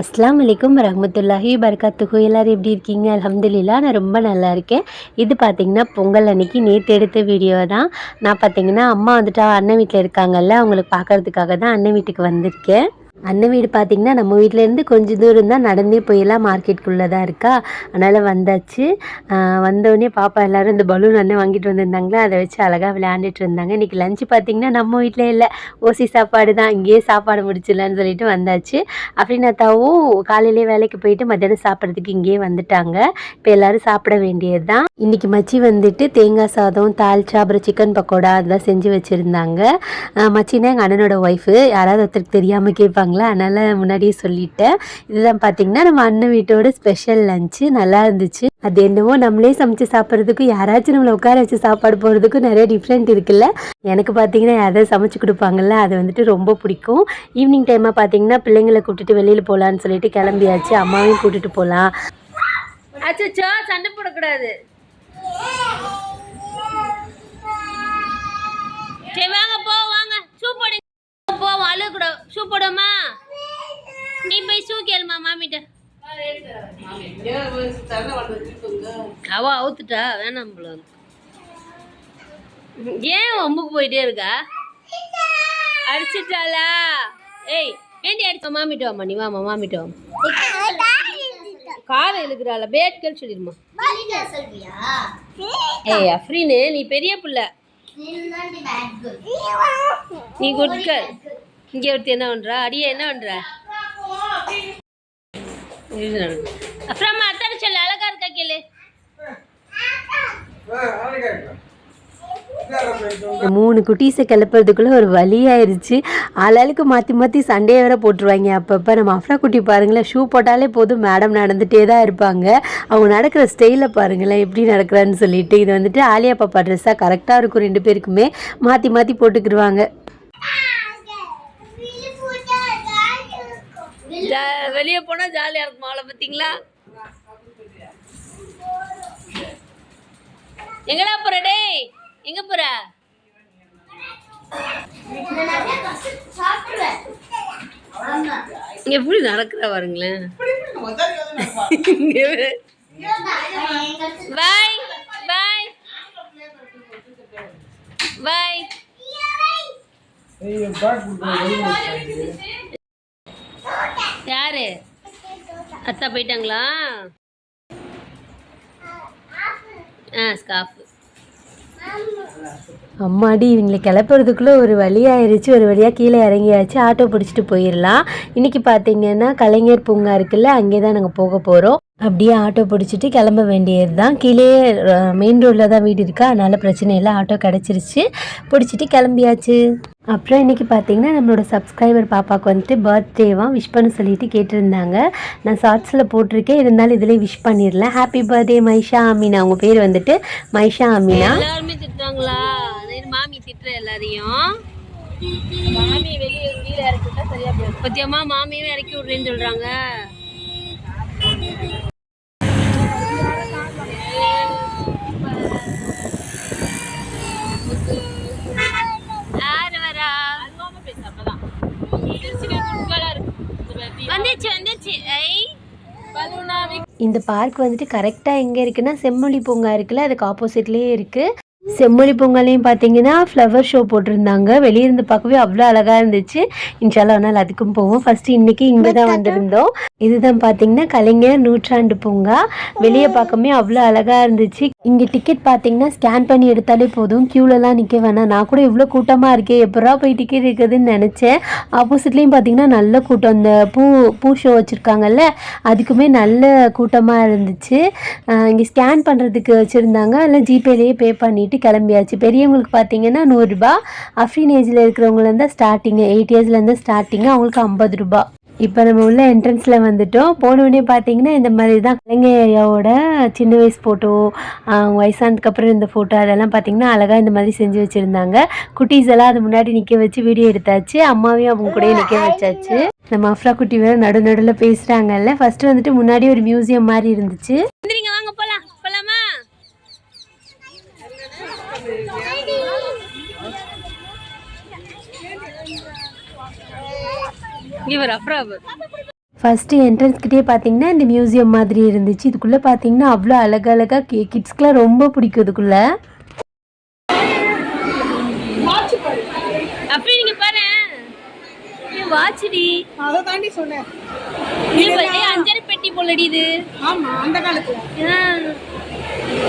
அஸ்லாம் வலைக்கும் ரஹமத்துல்லாஹி பர்காத்துகு எல்லோரும் எப்படி இருக்கீங்க? அலமதுல்லா நான் ரொம்ப நல்லா இருக்கேன். இது பார்த்தீங்கன்னா பொங்கல் அன்னைக்கு நேற்று எடுத்த வீடியோ தான். நான் பார்த்தீங்கன்னா அம்மா வந்துட்டு அண்ணன் வீட்டில் இருக்காங்கல்ல அவங்களுக்கு பார்க்கறதுக்காக தான் அண்ணன் வீட்டுக்கு வந்திருக்கேன். அண்ணன் வீடு பார்த்திங்கன்னா நம்ம வீட்டிலேருந்து கொஞ்சம் தூரம் தான் நடந்தே போயெல்லாம் மார்க்கெட்டுக்குள்ளே தான் இருக்கா. அதனால் வந்தாச்சு. வந்தோடனே பாப்பா எல்லோரும் இந்த பலூன் அண்ணன் வாங்கிட்டு வந்திருந்தாங்களா? அதை வச்சு அழகாக விளையாண்டுட்டு இருந்தாங்க. இன்றைக்கி லஞ்சு பார்த்திங்கன்னா நம்ம வீட்டில் இல்லை. ஓசி சாப்பாடு தான். இங்கேயே சாப்பாடு முடிச்சிடலான்னு சொல்லிட்டு வந்தாச்சு. அப்படின்னாத்தாவும் காலையிலே வேலைக்கு போயிட்டு மத்தியானம் சாப்பிட்றதுக்கு இங்கேயே வந்துட்டாங்க. இப்போ எல்லாரும் சாப்பிட வேண்டியது தான். இன்றைக்கி மச்சி வந்துட்டு தேங்காய் சாதம் தால்ச்சா அப்புறம் சிக்கன் பக்கோடா அதெல்லாம் செஞ்சு வச்சுருந்தாங்க. மச்சினா எங்கள் அண்ணனோட ஒய்ஃபு யாராவது ஒருத்தருக்கு தெரியாமல் கேட்பாங்க. கேட்பாங்களா அதனால் முன்னாடியே சொல்லிட்டேன். இதுதான் பார்த்தீங்கன்னா நம்ம அண்ணன் வீட்டோட ஸ்பெஷல் லஞ்சு நல்லா இருந்துச்சு. அது என்னவோ நம்மளே சமைச்சு சாப்பிட்றதுக்கும் யாராச்சும் நம்மளை உட்கார வச்சு சாப்பாடு போகிறதுக்கும் நிறைய டிஃப்ரெண்ட் இருக்குல்ல. எனக்கு பார்த்தீங்கன்னா யாராவது சமைச்சு கொடுப்பாங்கல்ல அது வந்துட்டு ரொம்ப பிடிக்கும். ஈவினிங் டைமாக பார்த்தீங்கன்னா பிள்ளைங்களை கூட்டிட்டு வெளியில் போகலான்னு சொல்லிட்டு கிளம்பியாச்சு. அம்மாவையும் கூட்டிட்டு போகலாம் அச்சோ சண்டை போடக்கூடாது. சரி வாங்க போ வாங்க. ஷூ போவோம் அழுகக்கூட ஷூ போடுமா நீ போய் ஷூ கேளுமா மாமிட்ட. அவ அவுத்துட்டா வேணாம் போல. ஏன் ஒம்புக்கு போயிட்டே இருக்கா? அடிச்சிட்டாளா? ஏய் ஏண்டி அடிச்ச? மாமிட்டு வாமா நீ வாமா மாமிட்டு வாமா காலை இழுக்கிறாள் பேட்கள் சொல்லிடுமா. ஏய் அஃப்ரீனு நீ பெரிய பிள்ளை. நீ குட் கேர்ள் இங்கே ஒருத்தி என்ன பண்ணுறா அடியே என்ன பண்ற? அப்புறமா அத்தாடி சொல்லு அழகா இருக்கா கேளு. மூணு குட்டீஸை கிளப்புறதுக்குள்ளே ஒரு வழியாயிருச்சு ஆளாளுக்கு மாற்றி மாற்றி சண்டையை வேற போட்டுருவாங்க. அப்பப்போ நம்ம அஃப்ரா குட்டி பாருங்களேன் ஷூ போட்டாலே போதும் மேடம் நடந்துகிட்டே தான் இருப்பாங்க. அவங்க நடக்கிற ஸ்டைலில் பாருங்களேன் எப்படி நடக்கிறான்னு சொல்லிட்டு. இது வந்துட்டு ஆலியா பாப்பா ட்ரெஸ்ஸாக கரெக்டாக இருக்கும் ரெண்டு பேருக்குமே. மாற்றி மாற்றி போட்டுக்கிடுவாங்க வெளியே போனால் ஜாலியாக இருக்கும் அவளை பார்த்தீங்களா எங்கடா போற டேய் எங்க போற எப்படி நடக்கிற பாருங்களேன். பாய் பாய் பாய் யாரு? அத்தா போயிட்டாங்களா? ஆ ஸ்காஃப் அம்மாடி இவங்களை கிளப்புறதுக்குள்ளே ஒரு வழியாயிருச்சு ஒரு வழியாக கீழே இறங்கியாச்சு. ஆட்டோ பிடிச்சிட்டு போயிடலாம் இன்னைக்கு பார்த்தீங்கன்னா கலைஞர் பூங்கா இருக்குல்ல அங்கே தான் நாங்கள் போக போகிறோம் அப்படியே ஆட்டோ பிடிச்சிட்டு கிளம்ப வேண்டியது தான் கீழே மெயின் ரோட்டில் தான் வீடு இருக்கா. அதனால் பிரச்சனை இல்லை. ஆட்டோ கிடச்சிருச்சு. பிடிச்சிட்டு கிளம்பியாச்சு. அப்புறம் இன்றைக்கி பார்த்தீங்கன்னா நம்மளோட சப்ஸ்கிரைபர் பாப்பாவுக்கு வந்துட்டு பர்த்டேவா விஷ் பண்ண சொல்லிட்டு கேட்டிருந்தாங்க. நான் ஷார்ட்ஸில் போட்டிருக்கேன். இருந்தாலும் இதிலே விஷ் பண்ணிடலாம் ஹாப்பி பர்த்டே மைஷா அமீனா. அவங்க பேர் வந்துட்டு மைஷா அமீனா. எல்லாருமே திட்டுறாங்களா? மாமி திட்டுற எல்லாரையும். மாமி வெளியே கீழே இறக்கிட்டா சரியா போயிடும். பத்தியம்மா மாமியும் இறக்கி விடுறேன்னு சொல்கிறாங்க வந்துச்சு வந்துச்சு. ஐ இந்த பார்க் வந்துட்டு கரெக்டாக எங்கே இருக்குன்னா செம்மொழி பூங்கா இருக்குல்ல அதுக்கு ஆப்போசிட்லேயே இருக்குது செம்மொழி பூங்காலையும் பார்த்தீங்கன்னா ஃப்ளவர் ஷோ போட்டிருந்தாங்க. வெளியே இருந்து பார்க்கவே அவ்வளோ அழகாக இருந்துச்சு. இன்ஷால்லா ஒரு நாள் அதுக்கும் போவோம். ஃபஸ்ட்டு இன்றைக்கி இங்கே தான் வந்திருந்தோம். இதுதான் பார்த்தீங்கன்னா கலைஞர் நூற்றாண்டு பூங்கா. வெளியே பார்க்கவே அவ்வளோ அழகாக இருந்துச்சு. இங்கே டிக்கெட் பார்த்தீங்கன்னா ஸ்கேன் பண்ணி எடுத்தாலே போதும். க்யூலலாம் நிற்க வேணாம். நான் கூட இவ்வளோ கூட்டமாக இருக்கே எப்படா போய் டிக்கெட் இருக்குதுன்னு நினச்சேன். ஆப்போசிட்லேயும் பார்த்தீங்கன்னா நல்ல கூட்டம். அந்த பூ பூ ஷோ வச்சுருக்காங்கல்ல அதுக்குமே நல்ல கூட்டமாக இருந்துச்சு. இங்கே ஸ்கேன் பண்ணுறதுக்கு வச்சுருந்தாங்க. அதில் ஜிபேலேயே பே பண்ணிவிட்டு கிளம்பியாச்சு. பெரியவங்களுக்கு பார்த்தீங்கன்னா நூறுரூபா அஃப்ரீன் ஏஜில் இருக்கிறவங்கலேருந்து ஸ்டார்டிங்கு எயிட் இயர்ஸ்லேருந்து ஸ்டார்டிங்கு அவங்களுக்கு ஐம்பது ரூபா. இப்போ நம்ம உள்ள என்ட்ரன்ஸில் வந்துட்டோம். போனோடனே பார்த்தீங்கன்னா இந்த மாதிரி தான். கலைஞரையோட ஐயாவோட சின்ன வயசு ஃபோட்டோ வயசானதுக்கப்புறம் இந்த ஃபோட்டோ அதெல்லாம் பார்த்தீங்கன்னா அழகாக இந்த மாதிரி செஞ்சு வச்சுருந்தாங்க. குட்டீஸ் எல்லாம் அது முன்னாடி நிற்க வச்சு வீடியோ எடுத்தாச்சு. அம்மாவையும் அவங்க கூடயே நிற்க வச்சாச்சு. நம்ம அஃப்ரா குட்டி வேறு நடு நடுவில் பேசுகிறாங்கல்ல ஃபஸ்ட்டு வந்துட்டு முன்னாடி ஒரு மியூசியம் மாதிரி இருந்துச்சு. இவர் அஃப்ராப் ஃபஸ்ட்டு என்ட்ரன்ஸ்கிட்டே பார்த்தீங்கன்னா இந்த மியூசியம் மாதிரி இருந்துச்சு. இதுக்குள்ளே பார்த்தீங்கன்னா அவ்வளோ அழகழகாக கே கிட்ஸ்க்குலாம் ரொம்ப பிடிக்கும் இதுக்குள்ளே. அப்படி நீங்க பாரு வாட்ச்டி அதை தாண்டி சொன்னேன். அஞ்சரை பெட்டி போலடி இது. ஆமா அந்த காலத்துல. ஆ.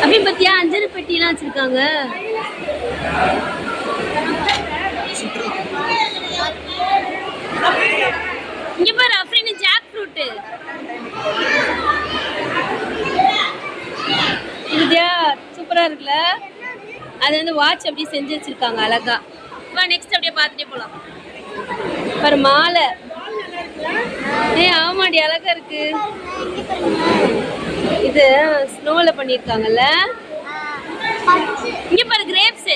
அப்படி பத்தியா? அஞ்சரை பெட்டி எல்லாம் வச்சிருக்காங்க. இங்க பாரு அஃப்ரின் ஜாக் ஃப்ரூட் இதுதியா சூப்பரா இருக்குல்ல? அது வந்து வாட்ச் அப்படியே செஞ்சு வச்சிருக்காங்க அழகா. வா நெக்ஸ்ட் அப்படியே பார்த்துட்டே போலாம். பாரு மாலை. ஏய் ஆமாடி அழகா இருக்கு. இது ஸ்னோல பண்ணியிருக்காங்கல்ல இங்க பாரு கிரேப்ஸ்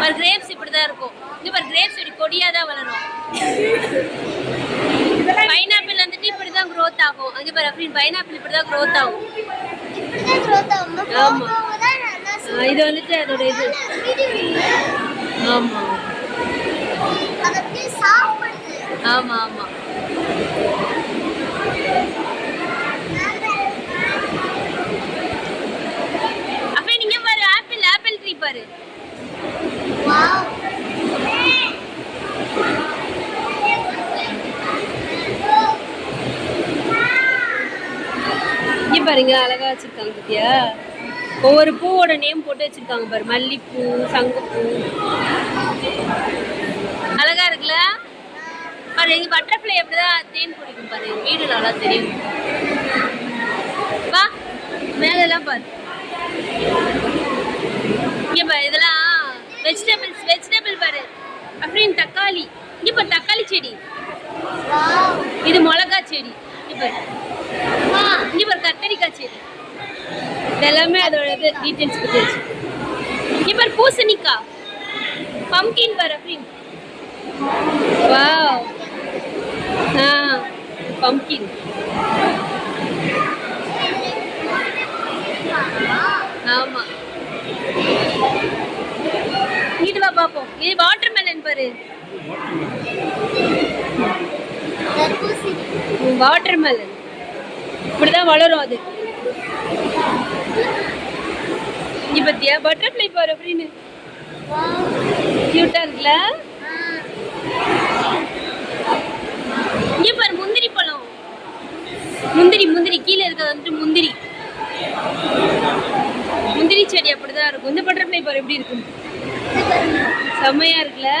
பாரு கிரேப்ஸ் இப்படிதான் இருக்கும். இங்க பாரு கிரேப்ஸ் இப்படி கொடியா தான் வளரும். பைனாப்பிள் வந்துட்டு இப்படிதான் growth ஆகும். அங்க பாரு அப்படின்னு பைனாப்பிள் இப்படிதான் growth ஆகும். ஆமா. ஆ, இது வந்துட்டு அதோட இது. ஆமா. ஆமா ஆமா அப்ப நீங்க பாரு ஆப்பிள் ஆப்பிள் ட்ரீ பாரு இங்க பாருங்க அழகா பாத்தியா? ஒவ்வொரு பூவோட நேம் போட்டு வச்சிருக்காங்க பாரு. மல்லிப்பூ சங்குப்பூ. அழகா இருக்குல்ல? பாரு எங்க பட்டர்ஃப்ளை எப்படிதான் தேன் பிடிக்கும் பாரு. வீடு நல்லா தெரியும். வா மேல எல்லாம் பாரு. இங்க பாரு இதெல்லாம் வெஜிடபிள்ஸ் வெஜிடபிள் பாரு. அப்படின்னு தக்காளி. இங்க பாரு தக்காளி செடி. இது மிளகா செடி. இங்க பாரு. இங்க பாரு கத்தரிக்காய் செடி. இது எல்லாமே அதோட இது டீட்டெயில்ஸ் இங்க பாரு பூசணிக்காய் பம்கின் பாரு அப்படின்னு வாவ் ஆ பம்கின் ஆமா. இங்கிட்டு வா பாப்போம். இது வாட்டர் மெலன் பாரு வாட்டர் மெலன் இப்படிதான் வளரும் அது. இங்க பத்தியா பட்டர்ஃப்ளை பாரு அப்படின்னு கியூட்டா இருக்குல்ல? இங்க பாரு முந்திரி பழம். முந்திரி முந்திரி. கீழே இருக்கிறது வந்துட்டு முந்திரி. முந்திரி செடி அப்படிதான் இருக்கும். இந்த பட்டர்ஃப்ளை பாரு எப்படி இருக்கும்? செம்மையா இருக்குல்ல?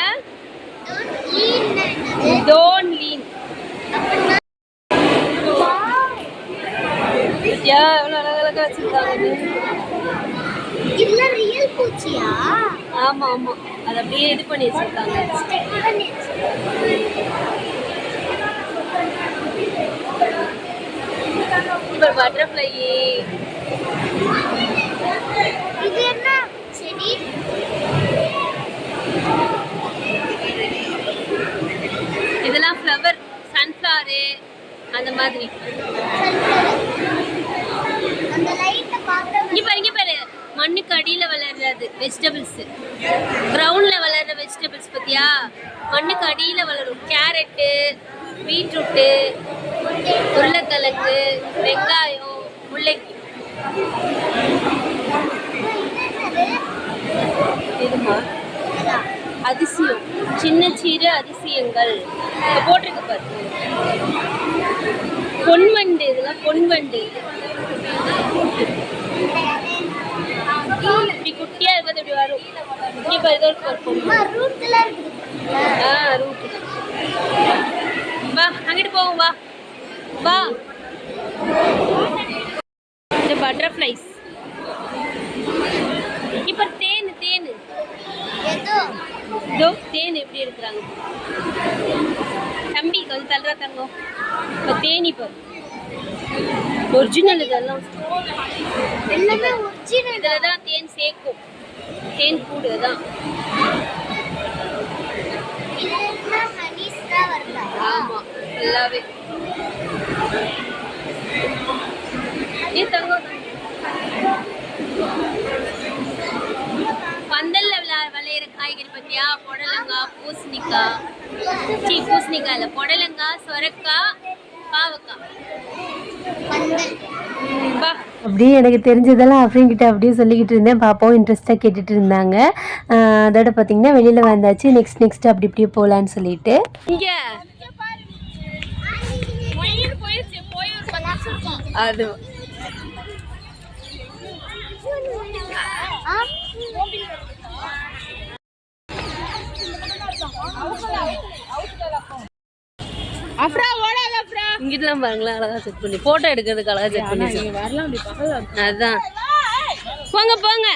டோன் லீன் யா எவ்வளவு அழகழகா வச்சிருக்காங்க. இது. ரியல் பூச்சியா? ஆமா ஆமா. அது அப்படியே இது பண்ணி வச்சிருக்காங்க. இப்போ பட்டர்ஃப்ளை இது என்ன? செடி? இதெல்லாம் ஃப்ளவர் சன்ஃப்ளவரு அந்த மாதிரி. இங்க பாரு பாரு. மண்ணுக்கு அடியில வளர்றது வெஜிடபிள்ஸ் கிரவுண்ட்ல வளர்ற வெஜிடபிள்ஸ் பத்தியா? மண்ணுக்கு அடியில வளரும். கேரட்டு பீட்ரூட்டு உருளைக்கிழங்கு வெங்காயம் முள்ளங்கி. இதுமா அதிசயம். சின்ன சிறு அதிசயங்கள். போட்டிருக்கு பாரு. பொன்வண்டு இதெல்லாம் பொன்வண்டு. இப்படி குட்டியா இருக்கிறது இப்படி வரும்? பொண்ணு ரூட்ல இருக்குது. ஆ ரூட் வா அங்கிட்டு போவோம் வா. வா. இந்த பட்டர்ஃப்ளைஸ் இப்ப தேன் தேன். ஏதோ. இதோ தேன் எப்படி எடுக்கிறாங்க? தம்பி கொஞ்சம் தள்ளுறா தங்கம். இப்போ தேனி பாரு ஒரிஜினல் இதெல்லாம். எல்லாமே ஒரிஜினல் இதில் தான் தேன் சேர்க்கும். தேன் கூடு தான் ஆமாம் ஃபுல்லாகவே ஏ தங்கம். பந்தல்ல விளா- விளையிற காய்கறி பத்தியா? புடலங்காய் பூசணிக்காய். பூசணிக்காய் இல்லை புடலங்காய் சொரக்காய் அப்படியே எனக்கு தெரிஞ்சதெல்லாம் அஃப்ரின் கிட்ட அப்படியே சொல்லிக்கிட்டு இருந்தேன். பாப்பாவும் இன்ட்ரெஸ்ட்டாக கேட்டுட்டு இருந்தாங்க. அதோட பார்த்தீங்கன்னா வெளியில் வந்தாச்சு. நெக்ஸ்ட் நெக்ஸ்ட் அப்படி இப்படியே போகலான்னு சொல்லிட்டு. இங்க. அது. அப்புறா இங்கிட்டலாம் பாருங்களேன் அழகா செட் பண்ணி. போட்டோ எடுக்கிறதுக்கு அழகா செட் பண்ணி. வரலாம் அதான். போங்க போங்க.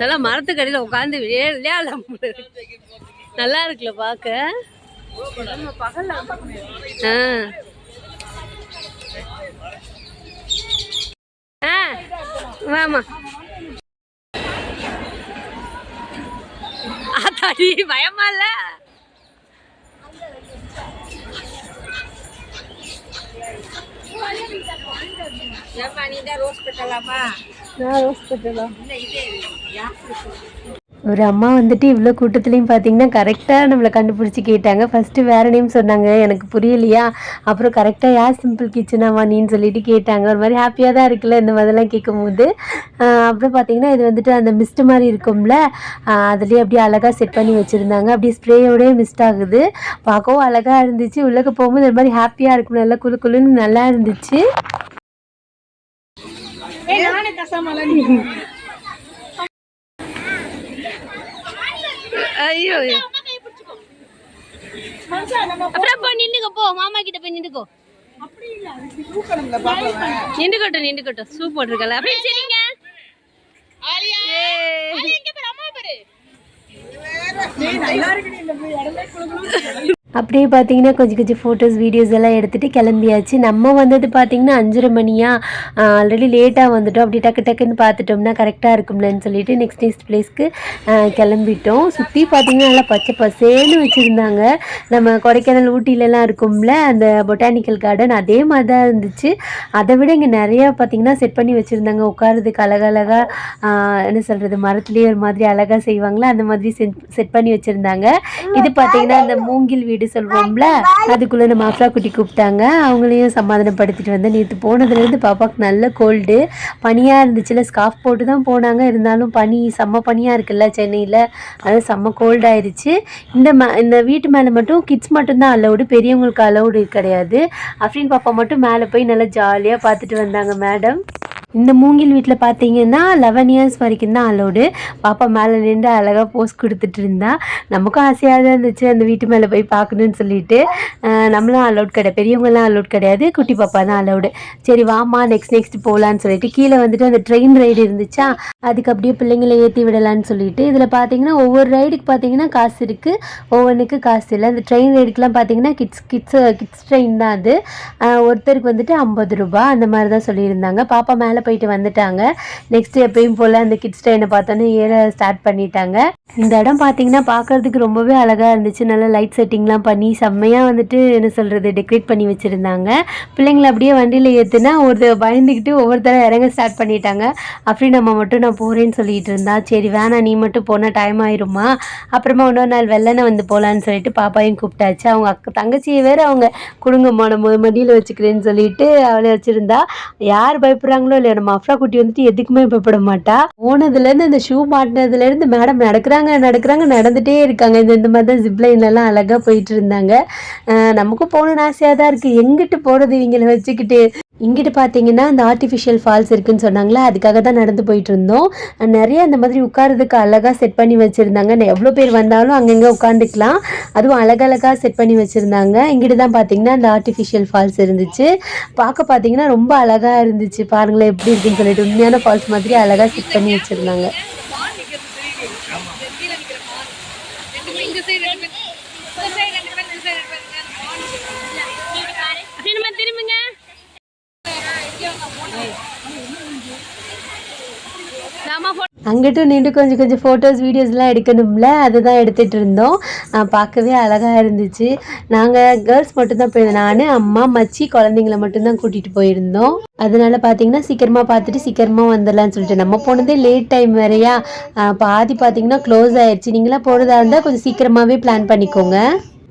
நல்லா மரத்துக்கடியில் உட்காந்து விளையாடலாம். நல்லா இருக்குல்ல பார்க்க? ஆ. ஆ வாமா ஆத்தாடி பயமா இல்ல? ರೋಸ್ ಪೆಟ್ಟಲಮ್ಮ. ರೋಸ್ ಪೆಟ್ಟಲ್ಲ ஒரு அம்மா வந்துட்டு இவ்வளோ கூட்டத்துலேயும் பார்த்தீங்கன்னா கரெக்டாக நம்மளை கண்டுபிடிச்சி கேட்டாங்க. ஃபஸ்ட்டு வேறு நேம் சொன்னாங்க. எனக்கு புரியலையா? அப்புறம் கரெக்டாக யார் சிம்பிள் கிச்சனாமா நீன்னு சொல்லிட்டு கேட்டாங்க. ஒரு மாதிரி ஹாப்பியாக தான் இருக்குல்ல இந்த மாதிரிலாம் கேட்கும்போது. அப்புறம் பார்த்தீங்கன்னா இது வந்துட்டு அந்த மிஸ்ட் மாதிரி இருக்கும்ல. அதுலேயே அப்படியே அழகாக செட் பண்ணி வச்சுருந்தாங்க. அப்படியே ஸ்ப்ரேயோடய மிஸ்ட் ஆகுது. பார்க்கவும் அழகாக இருந்துச்சு. உள்ளே போகும்போது ஒரு மாதிரி ஹாப்பியாக இருக்கும். நல்லா குழு குளுன்னு நல்லா இருந்துச்சு. நானே ஐயோ. அப்புறம் போ நின்னுக்கோ போ. மாமா கிட்ட போய் நின்னுக்கோ. நின்றுக்கட்டும் நின்றுக்கட்டும் சூப் போட்டிருக்கல. அப்படியே சரிங்க. ஆலியா ஏய். ஆலியா இங்க பாரு அம்மா பாரு. ஏய் நல்லா இருக்கு நீ இந்த இடமே குளுகுளு அப்படியே பார்த்தீங்கன்னா கொஞ்சம் கொஞ்சம் ஃபோட்டோஸ் வீடியோஸ் எல்லாம் எடுத்துகிட்டு கிளம்பியாச்சு. நம்ம வந்தது பார்த்தீங்கன்னா அஞ்சரை மணியா? ஆல்ரெடி லேட்டாக வந்துட்டோம். அப்படி டக்கு டக்குன்னு பார்த்துட்டோம்னா கரெக்டாக இருக்கும்லன்னு சொல்லிட்டு நெக்ஸ்ட் நெக்ஸ்ட் பிளேஸ்க்கு கிளம்பிட்டோம். சுற்றி பார்த்தீங்கன்னா நல்லா பச்சை பசேன்னு வச்சுருந்தாங்க. நம்ம கொடைக்கானல் ஊட்டிலலாம் இருக்கும்ல அந்த பொட்டானிக்கல் கார்டன் அதே மாதிரி தான் இருந்துச்சு. அதை விட இங்கே நிறையா பார்த்தீங்கன்னா செட் பண்ணி வச்சுருந்தாங்க. உட்காரதுக்கு அழகழகா ஆஹ் என்ன சொல்கிறது மரத்துலேயே ஒரு மாதிரி அழகாக செய்வாங்களா? அந்த மாதிரி செட் பண்ணி வச்சுருந்தாங்க. இது பார்த்தீங்கன்னா அந்த மூங்கில் வீடு சொல்லுவோம்ல அதுக்குள்ளே நம்ம அஃப்ரா குட்டி கூப்பிட்டாங்க. அவங்களையும் சமாதானப்படுத்திட்டு வந்தேன் நேற்று போனதுலேருந்து பாப்பாவுக்கு நல்ல கோல்டு பனியாக இருந்துச்சுல ஸ்கார்ஃப் போட்டு தான் போனாங்க. இருந்தாலும் பனி செம்ம பனியாக இருக்குல்ல சென்னையில். அது செம்ம கோல்டாயிருச்சு இந்த ம இந்த வீட்டு மேலே மட்டும் கிட்ஸ் மட்டும்தான் அலௌடு பெரியவங்களுக்கு அலௌடு கிடையாது. அஃப்ரின் பாப்பா மட்டும் மேலே போய் நல்லா ஜாலியாக பார்த்துட்டு வந்தாங்க மேடம் இந்த மூங்கில் வீட்டில் பார்த்தீங்கன்னா லெவன் இயர்ஸ் வரைக்கும் தான் அலௌடு பாப்பா மேலே நின்று அழகாக போஸ் கொடுத்துட்டு இருந்தா. நமக்கும் ஆசையாக தான் இருந்துச்சு அந்த வீட்டு மேலே போய் பார்க்கணுன்னு சொல்லிட்டு. நம்மளும் அலௌட் கிடையாது. பெரியவங்களாம் அலோட் கிடையாது. குட்டி பாப்பா தான் அலோடு சரி வாமா நெக்ஸ்ட் நெக்ஸ்ட் போகலான்னு சொல்லிட்டு கீழே வந்துட்டு அந்த ட்ரெயின் ரைடு இருந்துச்சா? அதுக்கு அப்படியே பிள்ளைங்களை ஏற்றி விடலான்னு சொல்லிட்டு இதில் பார்த்தீங்கன்னா ஒவ்வொரு ரைடுக்கு பார்த்தீங்கன்னா காசு இருக்குது ஒவ்வொன்றுக்கு காசு இல்லை. அந்த ட்ரெயின் ரைடுக்கெலாம் பார்த்தீங்கன்னா கிட்ஸ் கிட்ஸ் கிட்ஸ் ட்ரெயின் தான் அது. ஒருத்தருக்கு வந்துட்டு ஐம்பது ரூபா அந்த மாதிரி தான் சொல்லியிருந்தாங்க. பாப்பா மேலே போயிட்டு வந்துட்டாங்க. நெக்ஸ்ட் எப்பயும் போல் அந்த கிட்ஸ் ட்ரெயினை பார்த்தோன்னே ஏற ஸ்டார்ட் பண்ணிட்டாங்க. இந்த இடம் பார்த்தீங்கன்னா பார்க்கறதுக்கு ரொம்பவே அழகாக இருந்துச்சு. நல்லா லைட் செட்டிங்லாம் பண்ணி செம்மையாக வந்துட்டு என்ன சொல்கிறது டெக்கரேட் பண்ணி வச்சுருந்தாங்க. பிள்ளைங்களை அப்படியே வண்டியில் ஏற்றுனா ஒரு பயந்துக்கிட்டு ஒவ்வொருத்தர இறங்க ஸ்டார்ட் பண்ணிட்டாங்க. அப்படி நம்ம மட்டும் நான் போகிறேன்னு சொல்லிட்டு இருந்தா சரி வேணாம் நீ மட்டும் போனால் டைம் ஆயிருமா? அப்புறமா இன்னொரு நாள் வெள்ளனை வந்து போகலான்னு சொல்லிட்டு பாப்பாவையும் கூப்பிட்டாச்சு. அவங்க அக்கா தங்கச்சியை வேறு அவங்க குடுங்கம்மா நம்ம மடியில் வச்சுக்கிறேன்னு சொல்லிட்டு அவளை வச்சுருந்தா. யார் பயப்படுறாங்களோ நம்ம அஃப்ரா குட்டி வந்துட்டு எதுக்குமே பயப்பட மாட்டா. போனதுலேருந்து இந்த ஷூ மாட்டினதுலேருந்து மேடம் நடக்கிறாங்க நடக்கிறாங்க நடந்துகிட்டே இருக்காங்க. இந்த இந்த மாதிரி தான் ஜிப்லைன்லலாம் அழகாக போயிட்டு இருந்தாங்க. நமக்கும் போகணுன்னு ஆசையாக தான் இருக்குது எங்கிட்டு போகிறது இவங்களை வச்சுக்கிட்டு? இங்கிட்டு பார்த்தீங்கன்னா அந்த ஆர்டிஃபிஷியல் ஃபால்ஸ் இருக்குன்னு சொன்னாங்களே? அதுக்காக தான் நடந்து போயிட்டு இருந்தோம் நிறைய அந்த மாதிரி உட்காரதுக்கு அழகாக செட் பண்ணி வச்சுருந்தாங்க. எவ்வளோ பேர் வந்தாலும் அங்கங்கே உட்காந்துக்கலாம் அதுவும் அழகழகாக செட் பண்ணி வச்சுருந்தாங்க. இங்கிட்டு தான் பார்த்தீங்கன்னா அந்த ஆர்டிஃபிஷியல் ஃபால்ஸ் இருந்துச்சு. பார்க்க பார்த்தீங்கன்னா ரொம்ப அழகாக இருந்துச்சு. பாருங்களேன் எப்படி இருக்குன்னு சொல்லிட்டு உண்மையான ஃபால்ஸ் மாதிரி அழகாக செட் பண்ணி வச்சுருந்தாங்க திரும்ப திரும்புங்க நாம photo- அங்கிட்டும் நின்று கொஞ்சம் கொஞ்சம் ஃபோட்டோஸ் வீடியோஸ்லாம் எடுக்கணும்ல? அதுதான் எடுத்துகிட்டு இருந்தோம். பார்க்கவே அழகாக இருந்துச்சு. நாங்கள் கேர்ள்ஸ் மட்டும்தான் போயிருந்தோம். நான் அம்மா மச்சி குழந்தைங்கள மட்டும்தான் கூட்டிகிட்டு போயிருந்தோம். அதனால பார்த்தீங்கன்னா சீக்கிரமாக பார்த்துட்டு சீக்கிரமாக வந்துடலாம்னு சொல்லிட்டு. நம்ம போனதே லேட் டைம் வேறையா? பாதி பார்த்தீங்கன்னா க்ளோஸ் ஆயிடுச்சு நீங்களாம் போகிறதா இருந்தால் கொஞ்சம் சீக்கிரமாகவே பிளான் பண்ணிக்கோங்க.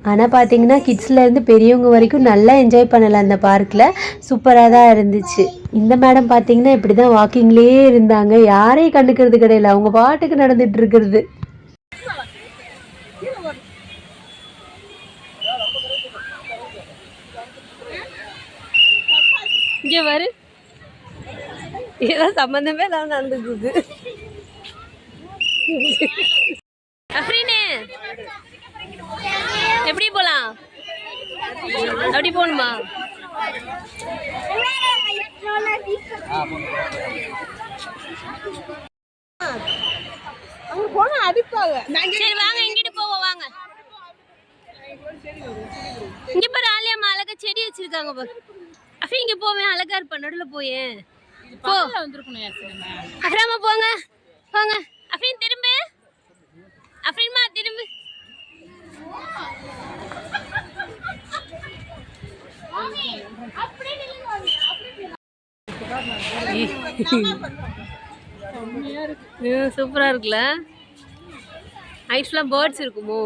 ஆனால் பார்த்தீங்கன்னா கிட்ஸ்லேருந்து பெரியவங்க வரைக்கும் நல்லா என்ஜாய் பண்ணலாம் அந்த பார்க்கில் சூப்பராக தான் இருந்துச்சு. இந்த மேடம் பார்த்தீங்கன்னா இப்படி தான் வாக்கிங்லேயே இருந்தாங்க. யாரையும் கண்டுக்கிறது கிடையாது அவங்க பாட்டுக்கு நடந்துட்டு இருக்கிறது. இங்கே வரு. ஏதோ சம்மந்தமே இல்லாம நடந்துக்குது அஃப்ரீனு. எப்படி போலாம்? அப்படி போகணுமா அவங்க போனா அடிப்பாங்க சரி வாங்க இங்கிட்டு போவோம் வாங்க. இங்க பாரு ஆலியாம்மா அழகா செடி வச்சிருக்காங்க பாரு. அஃபி இங்க போவேன் அழகா இருப்பா நடுவுல போயேன் போ. அஃப்ராமா போங்க போங்க. அஃப்ரீன் திரும்பு. அஃப்ரீன்மா திரும்பு. சூப்பரா இருக்குல்ல? ஐஸ்லாம் பேர்ட்ஸ் இருக்குமோ?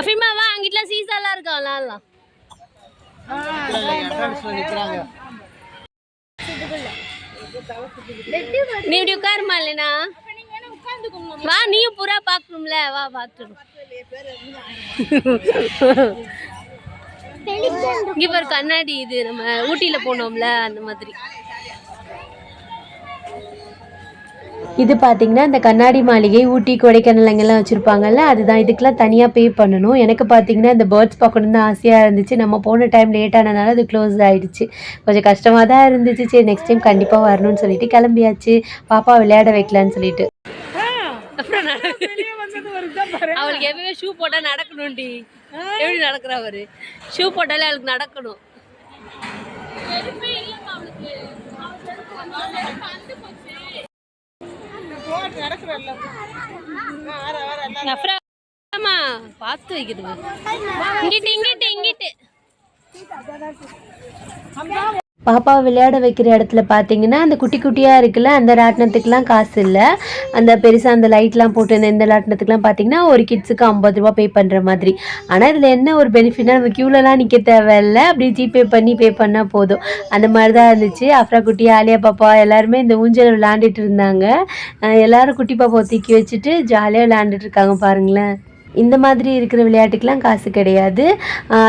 அஃபிமா வா அங்கிட்டலாம் சீசாலாம் இருக்கா? விளாட்லாம். நீ இப்படி உட்காருமா இல்லைனா? வா நீயும் புறா பார்க்கணும்ல. வா பார்த்துடும் இங்க பாரு கண்ணாடி இது. நம்ம ஊட்டியில போனோம்ல அந்த மாதிரி. இது பார்த்தீங்கன்னா இந்த கண்ணாடி மாளிகை ஊட்டி கொடைக்கானல் அங்கெல்லாம் வச்சுருப்பாங்கல்ல அதுதான். இதுக்கெல்லாம் தனியாக பே பண்ணணும். எனக்கு பார்த்தீங்கன்னா இந்த பேர்ட்ஸ் பார்க்கணுன்னு தான் ஆசையாக இருந்துச்சு. நம்ம போன டைம் லேட் ஆனதுனால அது க்ளோஸ் ஆகிடுச்சு கொஞ்சம் கஷ்டமாக தான் இருந்துச்சு. சரி நெக்ஸ்ட் டைம் கண்டிப்பாக வரணும்னு சொல்லிட்டு கிளம்பியாச்சு. பாப்பா விளையாட வைக்கலான்னு சொல்லிட்டு. அப்புறம் அவளுக்கு எப்பவுமே ஷூ போட்டா நடக்கணும்டி. எப்படி நடக்கிறா அவரு? ஷூ போட்டாலே அவளுக்கு நடக்கணும். பார்த்து வைக்குது இங்கிட்டு இங்கிட்டு இங்கிட்டு. பாப்பா விளையாட வைக்கிற இடத்துல பார்த்தீங்கன்னா அந்த குட்டி குட்டியாக இருக்குல்ல அந்த ராட்டினத்துக்குலாம் காசு இல்லை. அந்த பெருசாக அந்த லைட்லாம் போட்டு இந்த இந்த ராட்டினத்துக்குலாம் பார்த்தீங்கன்னா ஒரு கிட்ஸுக்கு ஐம்பது ரூபா பே பண்ணுற மாதிரி. ஆனால் இதில் என்ன ஒரு பெனிஃபிட்னா நம்ம க்யூலலாம் நிற்க தேவையில்ல. அப்படி ஜிபே பண்ணி பே பண்ணால் போதும். அந்த மாதிரி தான் இருந்துச்சு. அஃப்ரா குட்டி ஆலியா பாப்பா எல்லாருமே இந்த ஊஞ்சல் விளையாண்டுட்டு இருந்தாங்க. எல்லோரும் குட்டி பாப்பாவை தூக்கி வச்சுட்டு ஜாலியாக விளாண்டுட்டு இருக்காங்க பாருங்களேன். இந்த மாதிரி இருக்கிற விளையாட்டுக்கெலாம் காசு கிடையாது.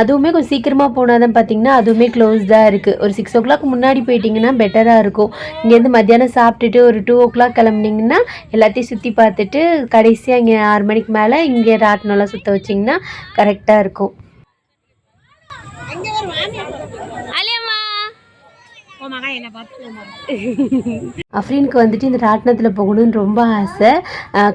அதுவுமே கொஞ்சம் சீக்கிரமாக போனால் தான் பார்த்தீங்கன்னா அதுவுமே க்ளோஸ்டாக இருக்குது ஒரு சிக்ஸ் ஓ கிளாக் முன்னாடி போயிட்டிங்கன்னா பெட்டராக இருக்கும். இங்கேருந்து மத்தியானம் சாப்பிட்டுட்டு ஒரு டூ ஓ கிளாக் கிளம்புனீங்கன்னா எல்லாத்தையும் சுற்றி பார்த்துட்டு கடைசியாக இங்கே ஆறு மணிக்கு மேலே இங்கே ராட்டினம்லாம் சுற்ற வச்சிங்கன்னா கரெக்டாக இருக்கும் அங்கே ஒரு வாங்கி அலியம்மா உன் மகன் என்ன பார்த்து அஃப்ரீனுக்கு வந்துட்டு இந்த ராட்டினத்தில் போகணும்னு ரொம்ப ஆசை.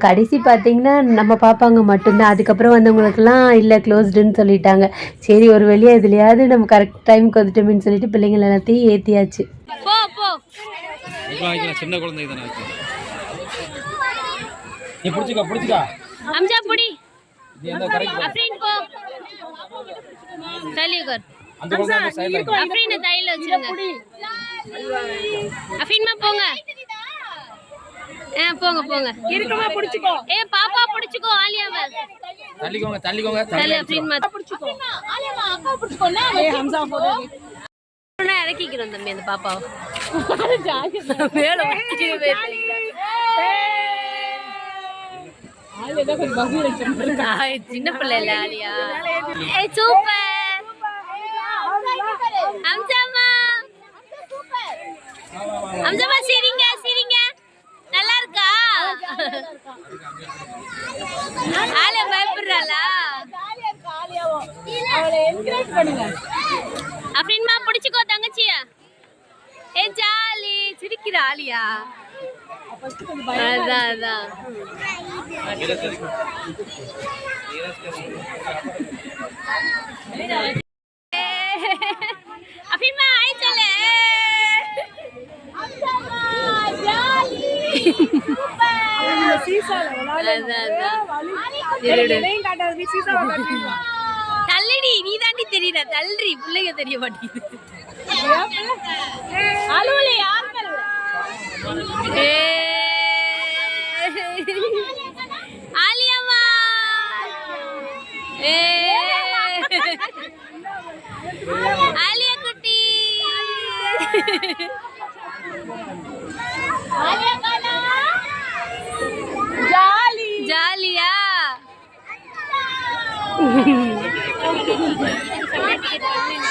கடைசி பார்த்தீங்கன்னா நம்ம பார்ப்பாங்க மட்டும்தான். அதுக்கப்புறம் வந்தவங்களுக்கெல்லாம் இல்லை க்ளோஸ்டுன்னு சொல்லிட்டாங்க. சரி ஒரு வழியாக இதுலையாவது நம்ம கரெக்ட் டைமுக்கு வந்துட்டோம்னு சொல்லிட்டு பிள்ளைங்கள் எல்லாத்தையும் ஏற்றியாச்சு சின்ன குழந்தை தானே நீ பிடிச்சிக்கா பிடிச்சிக்கா. அம்ஜா புடி. அஃப்ரீன் போ. உட்கார் அந்த குழந்தை சைடில் அஃப்ரீன் தையில வச்சிருங்க. அஃப்ரீன்மா போங்க. ஆ போங்க போங்க. இருக்கமா பிடிச்சிக்கோ. ஏ பாப்பா பிடிச்சுக்கோ ஆலியாவை. தள்ளிக்கோங்க தள்ளிக்கோங்க தள்ளி தள்ளி அஃப்ரீன்மா ஏய் ஹம்சா போடு. நான் இறக்கிக்கிறோம் தம்பி அந்த பாப்பாவை. மேல சின்ன பிள்ளை இல்ல ஆலியா. சூப்பர். அம்சாமா அம்சாமா சிரிங்க சிரிங்க. நல்லா இருக்கா? ஆலியா பயப்படுறாளா? அப்படின்மா பிடிச்சுக்கோ தங்கச்சிய. ஏ ஜாலி. சிரிக்கிற ஆலியா அதான் அதான். அபிமா ஆய் தள்ளடி நீ தாண்டி தெரியற பிள்ளைங்க தெரிய மாட்டேங்குது. ஆலியா குட்டி ஜாலி ஜாலியா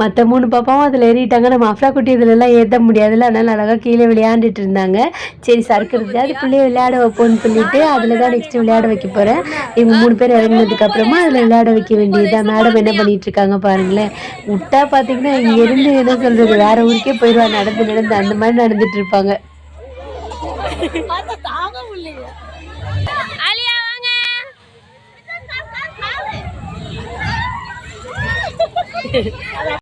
மற்ற மூணு பாப்பாவும் அதில் ஏறிட்டாங்க. நம்ம அஃப்ரா குட்டி இதுலலாம் ஏற்ற முடியாதுல்ல. அதனால அழகாக கீழே விளையாண்டுட்டு இருந்தாங்க. சரி சறுக்கிறது. அது பிள்ளைய விளையாட வைப்போம்னு சொல்லிட்டு அதில் தான் நெக்ஸ்ட் விளையாட வைக்க போகிறேன் இவங்க மூணு பேர் இறங்கினதுக்கு அப்புறமா அதில் விளையாட வைக்க வேண்டியதுதான் மேடம் என்ன பண்ணிட்டு இருக்காங்க பாருங்களேன். விட்டா பார்த்தீங்கன்னா இங்கேருந்து என்ன சொல்கிறது வேற ஊருக்கே போயிடுவா நடந்து நடந்து அந்த மாதிரி நடந்துட்டு இருப்பாங்க. தாங்க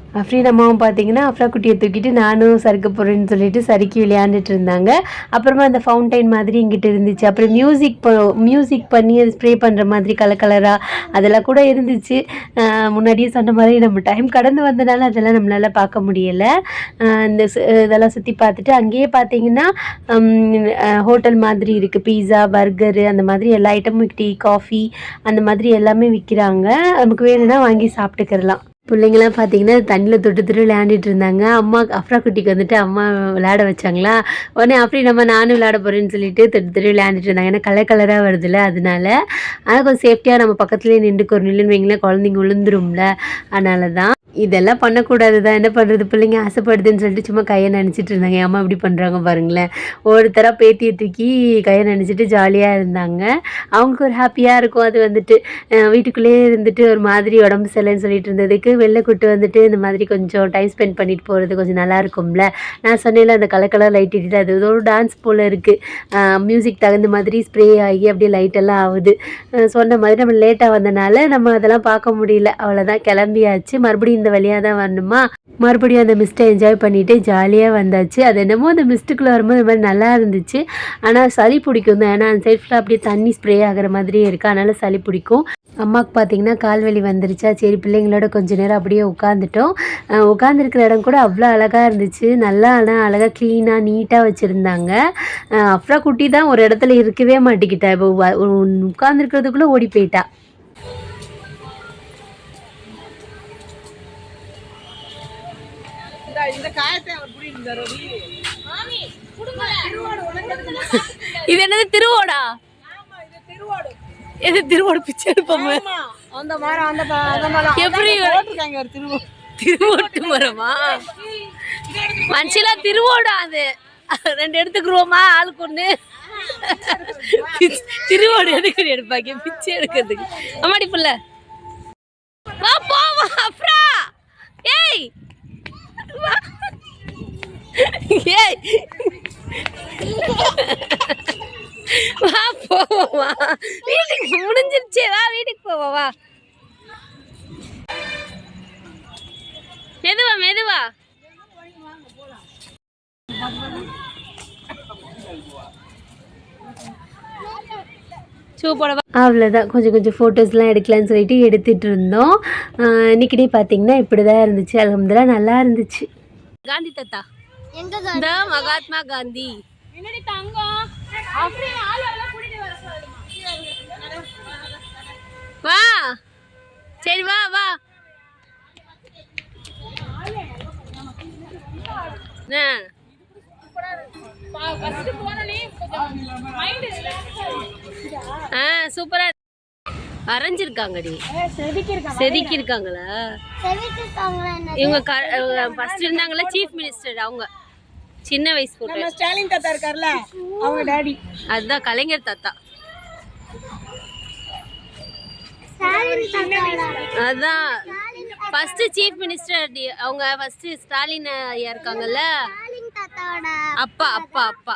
முடியல அம்மாவும் பார்த்தீங்கன்னா அஃப்ரா குட்டியை தூக்கிட்டு நானும் சறுக்க போகிறேன்னு சொல்லிட்டு சறுக்கி விளையாண்டுட்டு இருந்தாங்க. அப்புறமா அந்த ஃபவுண்டைன் மாதிரி இங்கிட்ட இருந்துச்சு. அப்புறம் மியூசிக் மியூசிக் பண்ணி அது ஸ்ப்ரே பண்ணுற மாதிரி கலர் கலராக அதெல்லாம் கூட இருந்துச்சு. முன்னாடியே சொன்ன மாதிரி நம்ம டைம் கடந்து வந்தனால அதெல்லாம் நம்மளால பார்க்க முடியலை. இந்த சு- இதெல்லாம் சுற்றி பார்த்துட்டு அங்கேயே பார்த்தீங்கன்னா ஹோட்டல் மாதிரி இருக்குது பீஸா பர்கரு அந்த மாதிரி எல்லா ஐட்டமும் டீ காஃபி அந்த மாதிரி எல்லாமே விற்கிறாங்க நமக்கு வேணும்னா வாங்கி சாப்பிட்டுக்கிறலாம். பிள்ளைங்களாம் பார்த்தீங்கன்னா தண்ணியில் தொட்டு தொட்டு விளையாண்டுட்டு இருந்தாங்க. அம்மா அஃப்ரா குட்டிக்கு வந்துட்டு அம்மா விளையாட வச்சாங்களா? உடனே அப்படி நம்ம நானும் விளையாட போகிறேன்னு சொல்லிட்டு தொட்டு தொட்டு விளையாண்டுட்டு இருந்தாங்க. ஏன்னா கலர் கலராக வருதுல்ல அதனால. ஆனால் கொஞ்சம் சேஃப்டியாக நம்ம பக்கத்துலேயே நின்றுக்கு ஒரு நில்லுன்னு வைங்களேன் குழந்தைங்க விழுந்துரும்ல அதனால தான் இதெல்லாம் பண்ணக்கூடாது தான் என்ன பண்ணுறது பிள்ளைங்க ஆசைப்படுதுன்னு சொல்லிட்டு சும்மா கையை நினச்சிட்டு இருந்தாங்க. அம்மா இப்படி பண்ணுறாங்க பாருங்களேன். ஒருத்தராக பேத்தியை தூக்கி கையை நினச்சிட்டு ஜாலியாக இருந்தாங்க. அவங்களுக்கு ஒரு ஹாப்பியாக இருக்கும். அது வந்துட்டு வீட்டுக்குள்ளேயே இருந்துட்டு ஒரு மாதிரி உடம்பு சரியில்லைன்னு சொல்லிட்டு இருந்ததுக்கு வெளில கூட்டு வந்துட்டு இந்த மாதிரி கொஞ்சம் டைம் ஸ்பெண்ட் பண்ணிட்டு போகிறது கொஞ்சம் நல்லா இருக்கும்ல. நான் சொன்னேன்ல அந்த கலர் கலர் லைட் இட்டு அது ஒரு டான்ஸ் போல் இருக்குது மியூசிக் தகுந்த மாதிரி ஸ்ப்ரே ஆகி அப்படியே லைட்டெல்லாம் ஆகுது. சொன்ன மாதிரி நம்ம லேட்டாக வந்தனால நம்ம அதெல்லாம் பார்க்க முடியல. அவ்வளோதான் கிளம்பியாச்சு. மறுபடியும் இந்த வழியாக தான் வரணுமா? மறுபடியும் அந்த மிஸ்ட்டை என்ஜாய் பண்ணிட்டு ஜாலியாக வந்தாச்சு. அது என்னமோ அந்த மிஸ்ட்டுக்குள்ளே வரும்போது இந்த மாதிரி நல்லா இருந்துச்சு. ஆனால் சளி பிடிக்கும் தான். ஏன்னா அந்த சைட் ஃபுல்லாக அப்படியே தண்ணி ஸ்ப்ரே ஆகிற மாதிரியே இருக்குது அதனால் சளி பிடிக்கும். அம்மாவுக்கு பார்த்தீங்கன்னா கால்வலி வந்துருச்சா? சரி பிள்ளைங்களோட கொஞ்ச நேரம் அப்படியே உட்காந்துட்டோம் உட்காந்துருக்கிற இடம் கூட அவ்வளோ அழகாக இருந்துச்சு. நல்லா ஆனால் அழகாக க்ளீனாக நீட்டாக வச்சுருந்தாங்க. அஃப்ரா குட்டி தான் ஒரு இடத்துல இருக்கவே மாட்டிக்கிட்டா. இப்போ உட்காந்துருக்கிறதுக்குள்ளே ஓடி போயிட்டா. இந்த இந்த காயத்தை அவர் புரியுது ரவி. திருவாடு உனக்கு இது என்னது திருவோடா? ஆமா இது திருவாடு. பிச்சை எடுப்போமே. ஆமா. அந்த மரம் அந்த ப- அந்த மரம். எப்படி? போட்டிருக்காங்க திருவோட்டு மரமா? மனுஷிலா திருவோடா அது. ரெண்டு எடுத்துக்குருவோமா ஆளுக்கு ஒண்ணு? திருவோடு எதுக்கு எடுப்பாங்க? பிச்சை எடுக்கிறதுக்கு. அம்மாடி புள்ள. வா போ வா அப்ரா ஏய் வா. ஏய் வா போவோமா வீட்டுக்கு முடிஞ்சிருச்சே வா வீட்டுக்கு போவோம் வா. மெதுவா மெதுவா. அவ்வளோதான் கொஞ்சம் கொஞ்சம் ஃபோட்டோஸ்லாம் எடுக்கலாம்னு சொல்லிட்டு எடுத்துகிட்டு இருந்தோம். ஆஹ் இன்னைக்கு பார்த்தீங்கன்னா இப்படி தான் இருந்துச்சு. அலமதுல்லா நல்லா இருந்துச்சு. காந்தி தாத்தா. எங்க இந்த மகாத்மா காந்தி. என்னடி தங்கம்? அப்படியே ஆளு எல்லாம் கூட்டிட்டு வர சொல்லுமா வா. சரி வா வா. ஆ. சூப்பரா வரைஞ்சிருக்காங்கடி செதுக்கி இருக்காங்களா இவங்க ஃபர்ஸ்ட் இருந்தாங்களா சீஃப் மினிஸ்டர் அவங்க. சின்ன வயசு போட்டு நம்ம ஸ்டாலின் தாத்தா இருக்கார்ல அவங்க டாடி. அதுதான் கலைஞர் தாத்தா. அதான். ஃபர்ஸ்ட் சீஃப் மினிஸ்டர் அவங்க ஃபர்ஸ்ட் ஸ்டாலின் ஐயா இருக்காங்கல்ல? ஸ்டாலின் தாத்தாவோட அப்பா அப்பா அப்பா.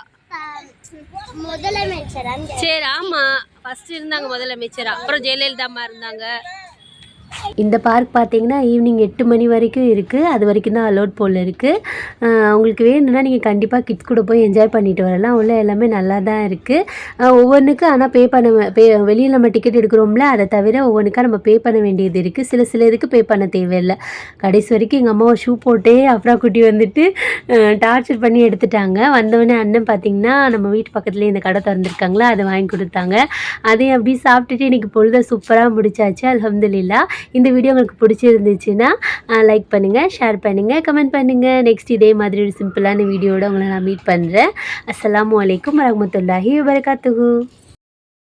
முதலமைச்சர் அங்க சரி ஆமா. ஃபர்ஸ்ட் இருந்தாங்க முதலமைச்சர். அப்புறம் ஜெயலலிதா அம்மா இருந்தாங்க. இந்த பார்க் பார்த்தீங்கன்னா ஈவினிங் எட்டு மணி வரைக்கும் இருக்குது அது வரைக்கும் தான் அலோட் போல் இருக்குது உங்களுக்கு வேணும்னா நீங்கள் கண்டிப்பாக கிட்ஸ் கூட போய் என்ஜாய் பண்ணிட்டு வரலாம். உள்ள எல்லாமே நல்லா தான் இருக்குது ஒவ்வொன்றுக்கும் ஆனால் பே பண்ண பே வெளியில் நம்ம டிக்கெட் எடுக்கிறோம்ல அதை தவிர ஒவ்வொன்றுக்காக நம்ம பே பண்ண வேண்டியது இருக்குது சில சில இதுக்கு பே பண்ண தேவையில்லை. கடைசி வரைக்கும் எங்கள் அம்மாவை ஷூ போட்டே அப்ரா குட்டி வந்துட்டு டார்ச்சர் பண்ணி எடுத்துட்டாங்க. வந்தவொடனே அண்ணன் பார்த்தீங்கன்னா நம்ம வீட்டு பக்கத்துலேயே இந்த கடை திறந்துருக்காங்களா அதை வாங்கி கொடுத்தாங்க. அதையும் அப்படியே சாப்பிட்டுட்டு இன்றைக்கி பொழுத சூப்பராக முடிச்சாச்சு. அலமதுல்லா இந்த இந்த வீடியோ உங்களுக்கு பிடிச்சிருந்துச்சுன்னா லைக் பண்ணுங்கள் ஷேர் பண்ணுங்கள் கமெண்ட் பண்ணுங்கள் நெக்ஸ்ட் இதே மாதிரி ஒரு சிம்பிளான வீடியோட உங்களை நான் மீட் பண்ணுறேன் அஸ்லாம் அலைக்கும் வரமத்துல்லாஹி வரகாத்துகு